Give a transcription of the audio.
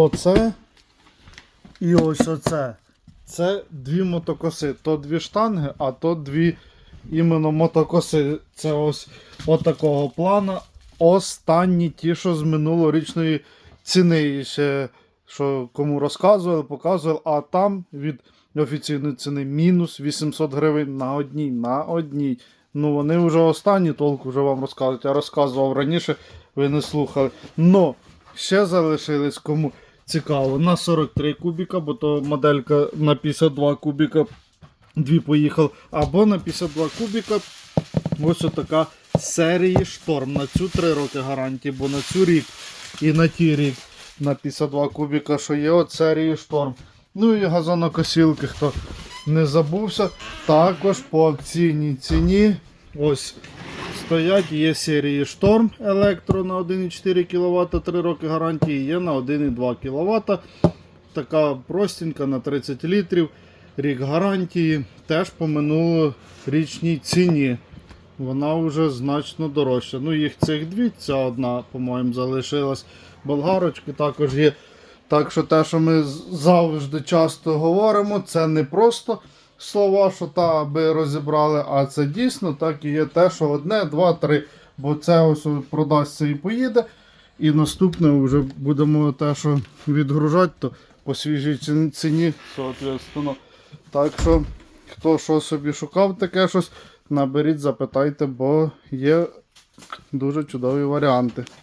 оце і ось оце. Це дві мотокоси. То дві штанги, а то дві іменно мотокоси. Це ось от плана. Останні ті, що з минулорічної ціни. Ще що кому розказували, показували, а там від офіційної ціни мінус 800 гривень на одній. На одній. Ну вони вже останні, толку вже вам розказують. Я розказував раніше, ви не слухали. Но ще залишились кому цікаво. На 43 кубіка, бо то моделька на 52 кубіка. Дві поїхав. Або на 52 кубіка. Ось така серії шторм. На цю 3 роки гарантії, бо на цю рік і на ті рік на 52 кубіка, що є от серії шторм. Ну і газонокосілки, хто не забувся. Також по акційній ціні. Ось стоять, є серії шторм електро на 1,4 кВт, 3 роки гарантії, є на 1,2 кВт. Така простенька на 30 літрів. Рік гарантії. Теж по минулорічній ціні. Вона вже значно дорожча. Ну, їх цих дві, ця одна, по-моєму, залишилась. Болгарочки також є. Так що те, що ми завжди часто говоримо, це не просто слова, що та аби розібрали, а це дійсно так і є те, що одне, два, три. Бо це ось продасться і поїде. І наступне вже будемо те, що відгружати, то по свіжій ціні, соответственно. Так що, хто що собі шукав таке щось, наберіть, запитайте, бо є дуже чудові варіанти.